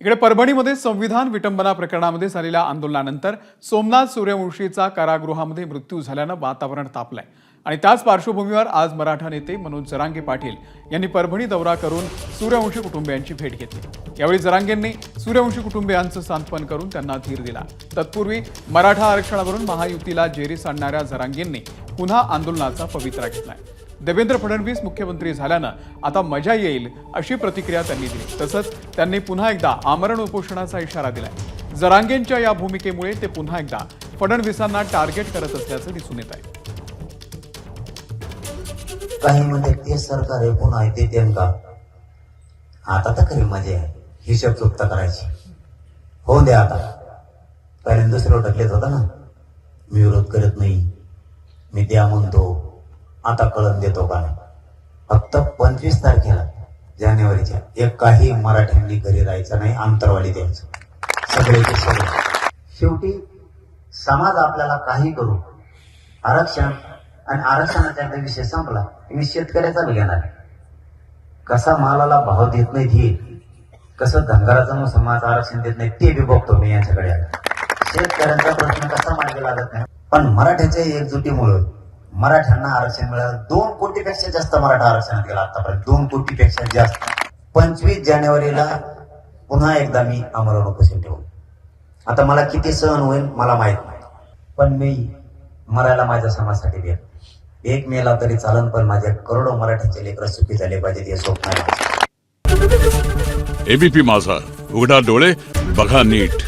इकडे परभणीमध्ये संविधान विटंबना प्रकरणामध्ये झालेल्या आंदोलनानंतर सोमनाथ सूर्यवंशीचा कारागृहामध्ये मृत्यू झाल्यानं वातावरण तापलंय. आणि त्याच पार्श्वभूमीवर आज मराठा नेते मनोज जरांगे पाटील यांनी परभणी दौरा करून सूर्यवंशी कुटुंबियांची भेट घेतली. यावेळी जरांगेंनी सूर्यवंशी कुटुंबियांचं सांत्वन करून त्यांना धीर दिला. तत्पूर्वी मराठा आरक्षणावरून महायुतीला जेरीस आणणाऱ्या जरांगेंनी पुन्हा आंदोलनाचा पवित्रा घेतलाय. देवेंद्र फडणवीस मुख्यमंत्री झाल्यानं आता मजा येईल अशी प्रतिक्रिया त्यांनी दिली. तसंच त्यांनी पुन्हा एकदा आमरण उपोषणाचा इशारा दिलाय. जरांगेंच्या या भूमिकेमुळे ते पुन्हा एकदा फडणवीसांना टार्गेट करत असल्याचं दिसून येत आहे. काही म्हणते ते सरकार आहे कोण आहे ते देन आता तर खरी मजा आहे. हिशोब चुकता करायची. होऊन द्या आता. पहिल्यांदा दुसरं ढकलेत होता ना. मी विरोध करत नाही. मी द्या म्हणतो आता कळण देतो का नाही. फक्त पंचवीस तारखेला जानेवारीच्या एक काही मराठ्यांनी घरी राहायचं नाही आंतरवाली द्यायचं. सगळे सगळे. शेवटी समाज आपल्याला काही करू. आरक्षण आणि आरक्षणाचा एकदा विषय संपला. मी शेतकऱ्याचा बी घेणार. कसा मालाला भाव देत नाही हे कसं धनगराचा समाज आरक्षण देत नाही ते बी बघतो मी यांच्याकडे. आता. शेतकऱ्यांचा प्रश्न कसा मार्गी लागत नाही. पण मराठ्याच्या एकजुटीमुळं मराठ्यांना आरक्षण मिळालं. दोन कोटीपेक्षा जास्त मराठा आरक्षण केलं आतापर्यंत. दोन कोटीपेक्षा जास्त. पंचवीस जानेवारीला पुन्हा एकदा मी आमरण उपोषण ठेवू आता मला किती सहन होईल मला माहीत नाही. पण मी मरायला माझ्या समाजासाठी द्या एक मेला तरी चालन पण माझ्या करोडो मराठीचे लेकर सुखी झाले पाहिजेत हे स्वप्न एबीपी माझा. उघडा डोळे बघा नीट.